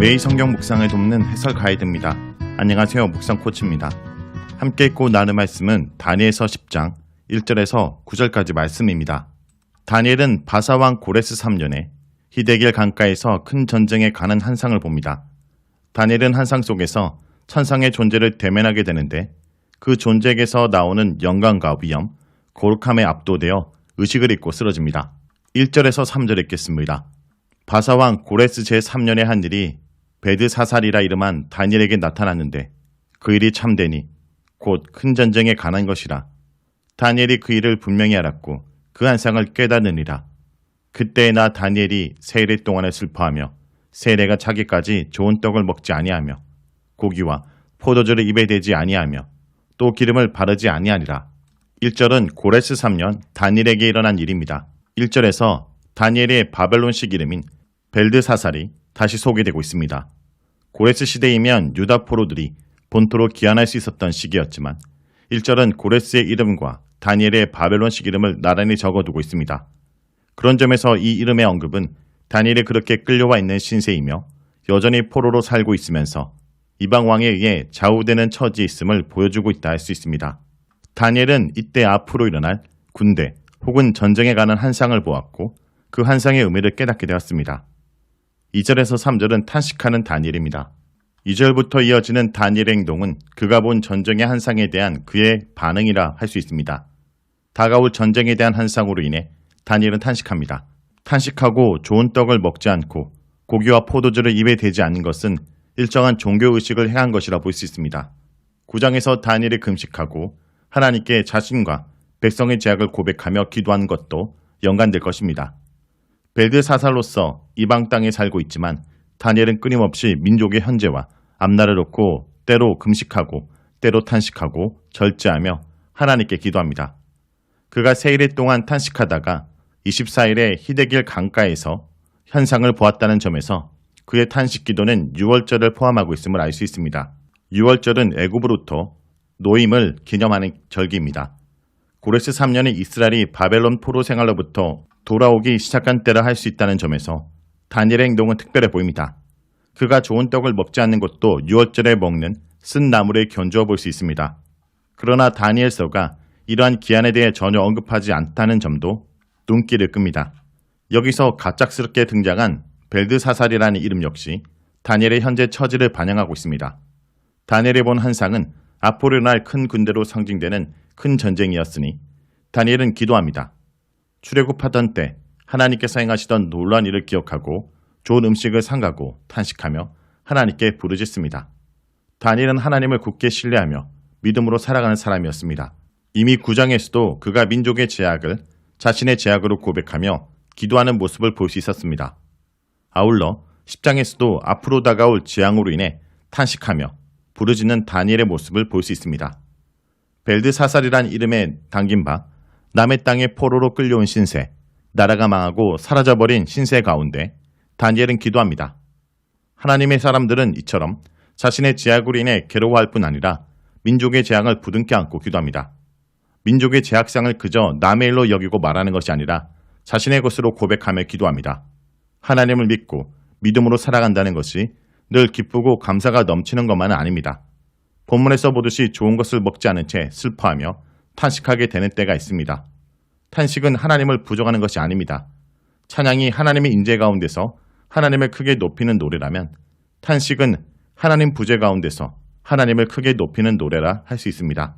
매일 성경 묵상을 돕는 해설 가이드입니다. 안녕하세요. 묵상 코치입니다. 함께 읽고 나눌 말씀은 다니엘서 10장 1절에서 9절까지 말씀입니다. 다니엘은 바사왕 고레스 3년에 히데길 강가에서 큰 전쟁에 가는 한상을 봅니다. 다니엘은 한상 속에서 천상의 존재를 대면하게 되는데 그 존재에게서 나오는 영광과 위엄, 거룩함에 압도되어 의식을 잃고 쓰러집니다. 1절에서 3절 읽겠습니다. 바사왕 고레스 제3년에 한 일이 베드 사살이라 이름한 다니엘에게 나타났는데 그 일이 참되니 곧 큰 전쟁에 관한 것이라. 다니엘이 그 일을 분명히 알았고 그 한상을 깨닫느니라. 그때나 다니엘이 세례 동안에 슬퍼하며 세례가 차기까지 좋은 떡을 먹지 아니하며 고기와 포도주를 입에 대지 아니하며 또 기름을 바르지 아니하니라. 1절은 고레스 3년 다니엘에게 일어난 일입니다. 1절에서 다니엘의 바벨론식 이름인 벨드사살이 다시 소개되고 있습니다. 고레스 시대이면 유다 포로들이 본토로 귀환할 수 있었던 시기였지만 1절은 고레스의 이름과 다니엘의 바벨론식 이름을 나란히 적어두고 있습니다. 그런 점에서 이 이름의 언급은 다니엘이 그렇게 끌려와 있는 신세이며 여전히 포로로 살고 있으면서 이방 왕에 의해 좌우되는 처지에 있음을 보여주고 있다 할 수 있습니다. 다니엘은 이때 앞으로 일어날 군대 혹은 전쟁에 가는 한상을 보았고 그 한상의 의미를 깨닫게 되었습니다. 2절에서 3절은 탄식하는 다니엘입니다. 2절부터 이어지는 다니엘의 행동은 그가 본 전쟁의 한상에 대한 그의 반응이라 할 수 있습니다. 다가올 전쟁에 대한 한상으로 인해 다니엘은 탄식합니다. 탄식하고 좋은 떡을 먹지 않고 고기와 포도주를 입에 대지 않는 것은 일정한 종교의식을 행한 것이라 볼 수 있습니다. 9장에서 다니엘이 금식하고 하나님께 자신과 백성의 제약을 고백하며 기도하는 것도 연관될 것입니다. 벨드 사살로서 이방 땅에 살고 있지만 다니엘은 끊임없이 민족의 현재와 앞날을 놓고 때로 금식하고 때로 탄식하고 절제하며 하나님께 기도합니다. 그가 세일일 동안 탄식하다가 24일에 히데길 강가에서 현상을 보았다는 점에서 그의 탄식 기도는 6월절을 포함하고 있음을 알 수 있습니다. 6월절은 애굽으로부터 노임을 기념하는 절기입니다. 고레스 3년에 이스라엘이 바벨론 포로 생활로부터 돌아오기 시작한 때라 할 수 있다는 점에서 다니엘의 행동은 특별해 보입니다. 그가 좋은 떡을 먹지 않는 것도 6월절에 먹는 쓴 나물에 견주어 볼 수 있습니다. 그러나 다니엘서가 이러한 기한에 대해 전혀 언급하지 않다는 점도 눈길을 끕니다. 여기서 갑작스럽게 등장한 벨드사살이라는 이름 역시 다니엘의 현재 처지를 반영하고 있습니다. 다니엘이 본 한상은 앞으로 날 큰 군대로 상징되는 큰 전쟁이었으니 다니엘은 기도합니다. 출애굽하던 때 하나님께서 행하시던 놀라운 일을 기억하고 좋은 음식을 상가고 탄식하며 하나님께 부르짖습니다. 다니엘은 하나님을 굳게 신뢰하며 믿음으로 살아가는 사람이었습니다. 이미 9장에서도 그가 민족의 제약을 자신의 제약으로 고백하며 기도하는 모습을 볼 수 있었습니다. 아울러 10장에서도 앞으로 다가올 재앙으로 인해 탄식하며 부르짖는 다니엘의 모습을 볼 수 있습니다. 벨드사살이란 이름에 담긴 바 남의 땅에 포로로 끌려온 신세, 나라가 망하고 사라져버린 신세 가운데 다니엘은 기도합니다. 하나님의 사람들은 이처럼 자신의 제약으로 인해 괴로워할 뿐 아니라 민족의 재앙을 부둥켜 안고 기도합니다. 민족의 제약상을 그저 남의 일로 여기고 말하는 것이 아니라 자신의 것으로 고백하며 기도합니다. 하나님을 믿고 믿음으로 살아간다는 것이 늘 기쁘고 감사가 넘치는 것만은 아닙니다. 본문에서 보듯이 좋은 것을 먹지 않은 채 슬퍼하며 탄식하게 되는 때가 있습니다. 탄식은 하나님을 부정하는 것이 아닙니다. 찬양이 하나님의 인재 가운데서 하나님을 크게 높이는 노래라면 탄식은 하나님 부재 가운데서 하나님을 크게 높이는 노래라 할 수 있습니다.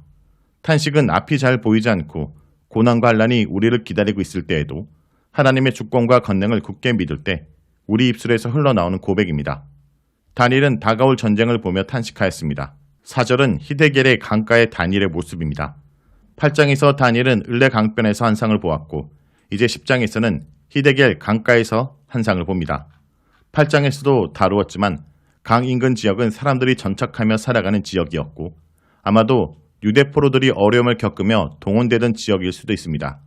탄식은 앞이 잘 보이지 않고 고난과 한란이 우리를 기다리고 있을 때에도 하나님의 주권과 권능을 굳게 믿을 때 우리 입술에서 흘러나오는 고백입니다. 다니엘은 다가올 전쟁을 보며 탄식하였습니다. 4절은 히데겔의 강가의 다니엘의 모습입니다. 8장에서 다니엘은 을레 강변에서 한 상을 보았고 이제 10장에서는 히데겔 강가에서 한 상을 봅니다. 8장에서도 다루었지만 강 인근 지역은 사람들이 전착하며 살아가는 지역이었고 아마도 유대 포로들이 어려움을 겪으며 동원되던 지역일 수도 있습니다.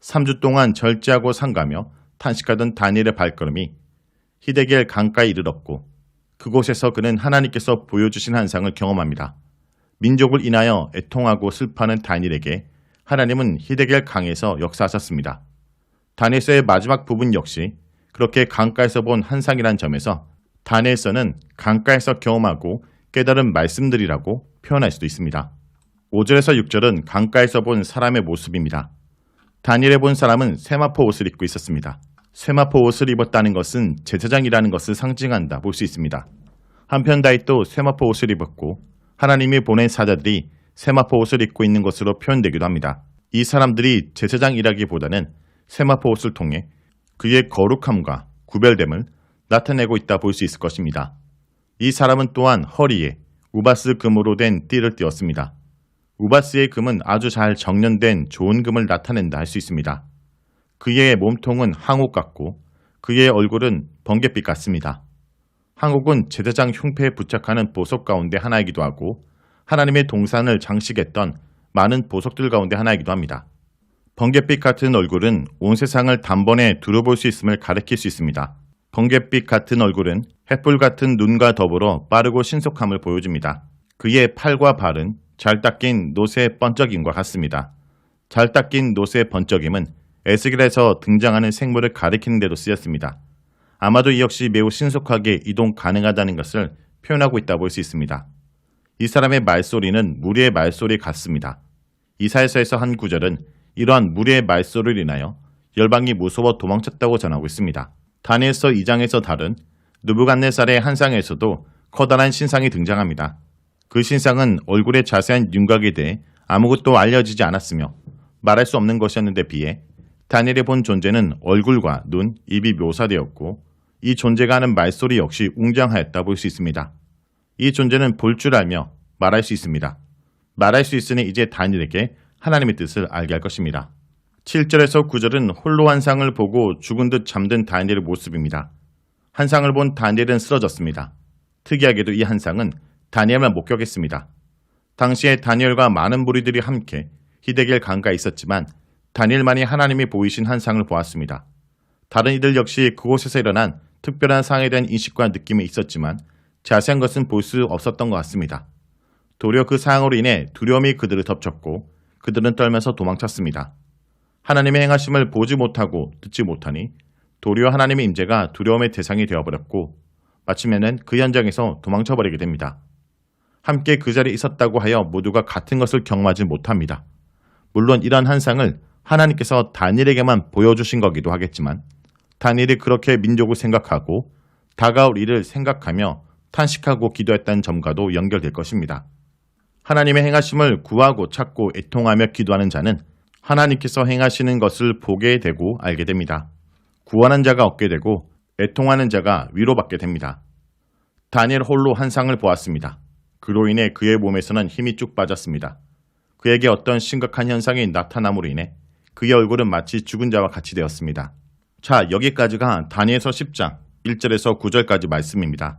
3주 동안 절제하고 상가며 탄식하던 다니엘의 발걸음이 히데겔 강가에 이르렀고 그곳에서 그는 하나님께서 보여주신 한상을 경험합니다. 민족을 인하여 애통하고 슬퍼하는 다니엘에게 하나님은 히데겔 강에서 역사하셨습니다. 다니엘서의 마지막 부분 역시 그렇게 강가에서 본 한상이란 점에서 다니엘서는 강가에서 경험하고 깨달은 말씀들이라고 표현할 수도 있습니다. 5절에서 6절은 강가에서 본 사람의 모습입니다. 다니엘에 본 사람은 세마포 옷을 입고 있었습니다. 세마포 옷을 입었다는 것은 제사장이라는 것을 상징한다 볼 수 있습니다. 한편 다윗도 세마포 옷을 입었고 하나님이 보낸 사자들이 세마포 옷을 입고 있는 것으로 표현되기도 합니다. 이 사람들이 제사장이라기보다는 세마포 옷을 통해 그의 거룩함과 구별됨을 나타내고 있다 볼 수 있을 것입니다. 이 사람은 또한 허리에 우바스 금으로 된 띠를 띄었습니다. 우바스의 금은 아주 잘 정련된 좋은 금을 나타낸다 할 수 있습니다. 그의 몸통은 항옥 같고 그의 얼굴은 번갯빛 같습니다. 항옥은 제사장 흉패에 부착하는 보석 가운데 하나이기도 하고 하나님의 동산을 장식했던 많은 보석들 가운데 하나이기도 합니다. 번갯빛 같은 얼굴은 온 세상을 단번에 두려볼 수 있음을 가리킬 수 있습니다. 번갯빛 같은 얼굴은 햇불 같은 눈과 더불어 빠르고 신속함을 보여줍니다. 그의 팔과 발은 잘 닦인 노새 번쩍임과 같습니다. 잘 닦인 노새 번쩍임은 에스겔에서 등장하는 생물을 가리키는 데도 쓰였습니다. 아마도 이 역시 매우 신속하게 이동 가능하다는 것을 표현하고 있다 볼 수 있습니다. 이 사람의 말소리는 무리의 말소리 같습니다. 이사에서에서 한 구절은 이러한 무리의 말소리를 인하여 열방이 무서워 도망쳤다고 전하고 있습니다. 다니엘서 2장에서 다른 누부갓네살의 한상에서도 커다란 신상이 등장합니다. 그 신상은 얼굴의 자세한 윤곽에 대해 아무것도 알려지지 않았으며 말할 수 없는 것이었는데 비해 다니엘이 본 존재는 얼굴과 눈, 입이 묘사되었고 이 존재가 하는 말소리 역시 웅장하였다 볼 수 있습니다. 이 존재는 볼 줄 알며 말할 수 있습니다. 말할 수 있으니 이제 다니엘에게 하나님의 뜻을 알게 할 것입니다. 7절에서 9절은 홀로 한상을 보고 죽은 듯 잠든 다니엘의 모습입니다. 한상을 본 다니엘은 쓰러졌습니다. 특이하게도 이 한상은 다니엘만 목격했습니다. 당시에 다니엘과 많은 무리들이 함께 히데겔 강가에 있었지만 다니엘만이 하나님이 보이신 한상을 보았습니다. 다른 이들 역시 그곳에서 일어난 특별한 상에 대한 인식과 느낌이 있었지만 자세한 것은 볼 수 없었던 것 같습니다. 도리어 그 상으로 인해 두려움이 그들을 덮쳤고 그들은 떨면서 도망쳤습니다. 하나님의 행하심을 보지 못하고 듣지 못하니 도리어 하나님의 임재가 두려움의 대상이 되어버렸고 마침에는 그 현장에서 도망쳐버리게 됩니다. 함께 그 자리에 있었다고 하여 모두가 같은 것을 경험하지 못합니다. 물론 이러한 한상을 하나님께서 다니엘에게만 보여주신 거기도 하겠지만 다니엘이 그렇게 민족을 생각하고 다가올 일을 생각하며 탄식하고 기도했다는 점과도 연결될 것입니다. 하나님의 행하심을 구하고 찾고 애통하며 기도하는 자는 하나님께서 행하시는 것을 보게 되고 알게 됩니다. 구하는 자가 얻게 되고 애통하는 자가 위로받게 됩니다. 다니엘 홀로 한 상을 보았습니다. 그로 인해 그의 몸에서는 힘이 쭉 빠졌습니다. 그에게 어떤 심각한 현상이 나타남으로 인해 그의 얼굴은 마치 죽은 자와 같이 되었습니다. 자, 여기까지가 다니엘서 10장 1절에서 9절까지 말씀입니다.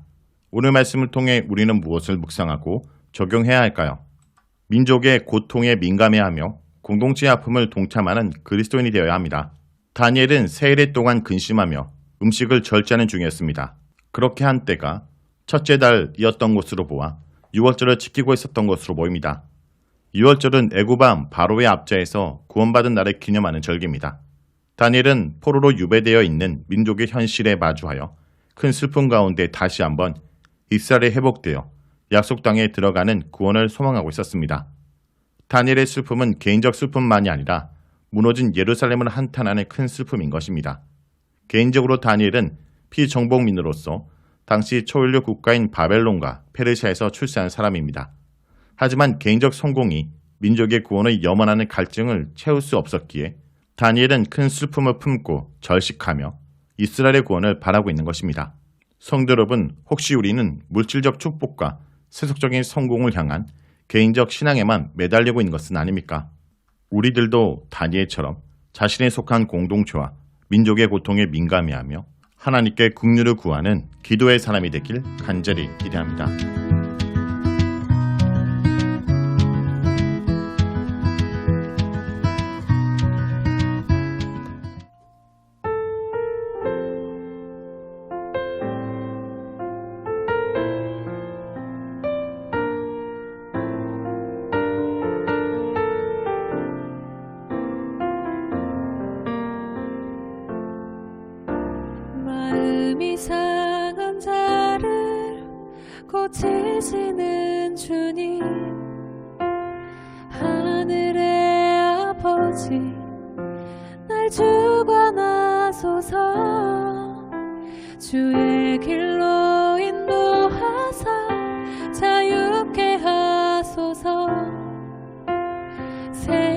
오늘 말씀을 통해 우리는 무엇을 묵상하고 적용해야 할까요? 민족의 고통에 민감해하며 공동체의 아픔을 동참하는 그리스도인이 되어야 합니다. 다니엘은 세일에 동안 근심하며 음식을 절제하는 중이었습니다. 그렇게 한 때가 첫째 달이었던 것으로 보아 6월절을 지키고 있었던 것으로 보입니다. 6월절은 애구밤 바로의 앞자에서 구원받은 날을 기념하는 절기입니다. 다니엘은 포로로 유배되어 있는 민족의 현실에 마주하여 큰 슬픔 가운데 다시 한번 이스라엘에 회복되어 약속 땅에 들어가는 구원을 소망하고 있었습니다. 다니엘의 슬픔은 개인적 슬픔만이 아니라 무너진 예루살렘을 한탄하는 큰 슬픔인 것입니다. 개인적으로 다니엘은 피정복민으로서 당시 초인류 국가인 바벨론과 페르시아에서 출세한 사람입니다. 하지만 개인적 성공이 민족의 구원을 염원하는 갈증을 채울 수 없었기에 다니엘은 큰 슬픔을 품고 절식하며 이스라엘의 구원을 바라고 있는 것입니다. 성도 여러분, 혹시 우리는 물질적 축복과 세속적인 성공을 향한 개인적 신앙에만 매달리고 있는 것은 아닙니까? 우리들도 다니엘처럼 자신에 속한 공동체와 민족의 고통에 민감해하며 하나님께 국류를 구하는 기도의 사람이 되길 간절히 기대합니다. 마음이 상한 자를 고치시는 주님. 하늘의 아버지 날 주관하소서. 주의 길로 인도하사 자유케 하소서. 새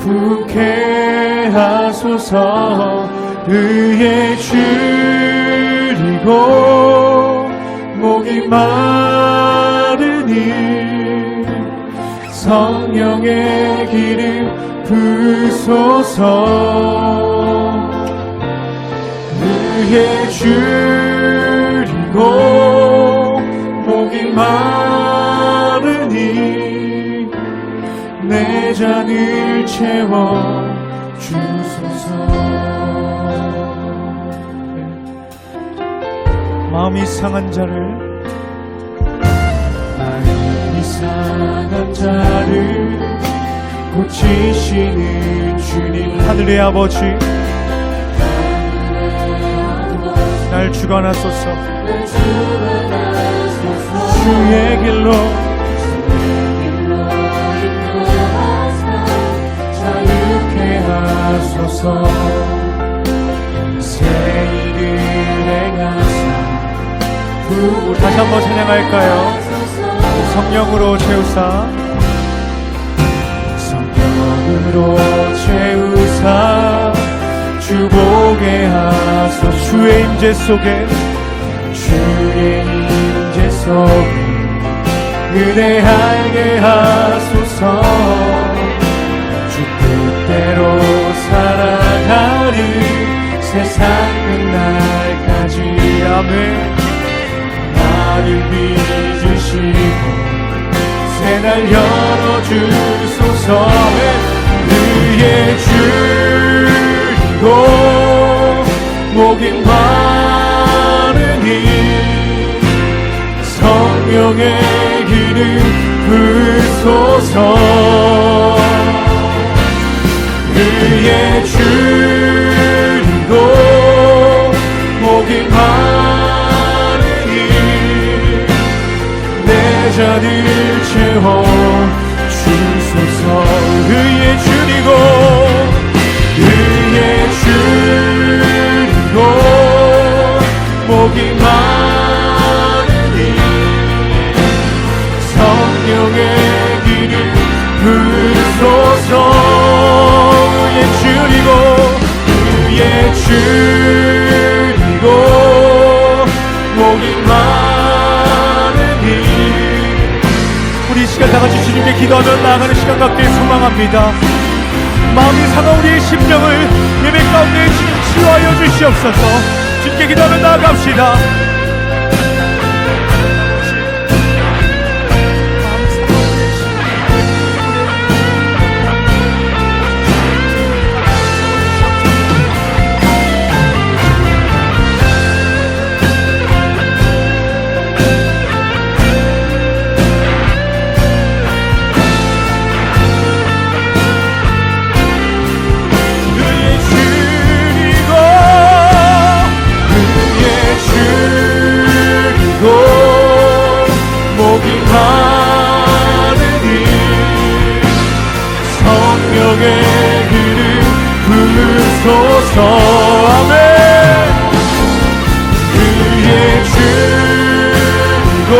부케 하소서. 의에 줄이고 목이 마르니 성령의 기름 부소서. 의에 줄이고 목이 마르니 내 잔을 채워 주소서. 마음이 상한 자를 마음이 상한 자를 고치시는 주님. 하늘의 아버지 날 주관하소서. 주의 길로 하소서. 새 일을 행하사. 다시 한번 찬양할까요? 성령으로 채우사. 성령으로 채우사. 주보게 하소. 주의 임재 속에. 주의 임재 속에. 은혜하게 하소서 주님께 기도하며 나아가는 시간 갖길 소망합니다. 마음이 상한 우리의 심령을 예배 가운데 치유하여 주시옵소서. 주님께 기도하며 나아갑시다 성령의 기름 부소서. 아멘. 의에 줄이고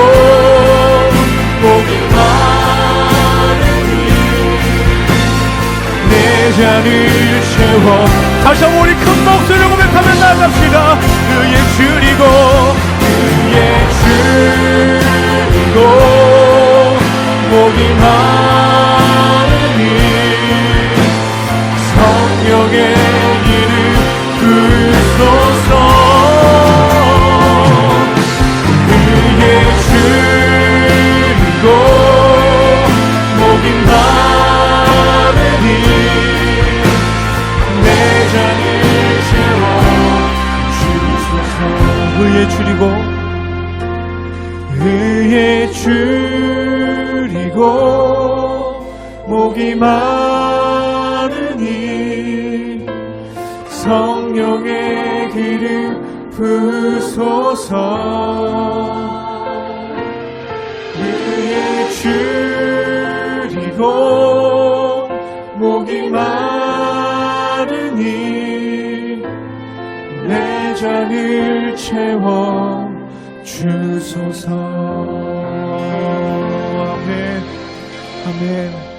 목이 마르니 내 잔을 채워. 다시 한번 우리 큰 목소리로 고백하며 나갑시다. 그의 줄이고 그의 줄이고 목이 마르 성령의 기름 부소서. 그의 줄이고 목이 마르니 내 잔을 채워 주소서. 아멘. 아멘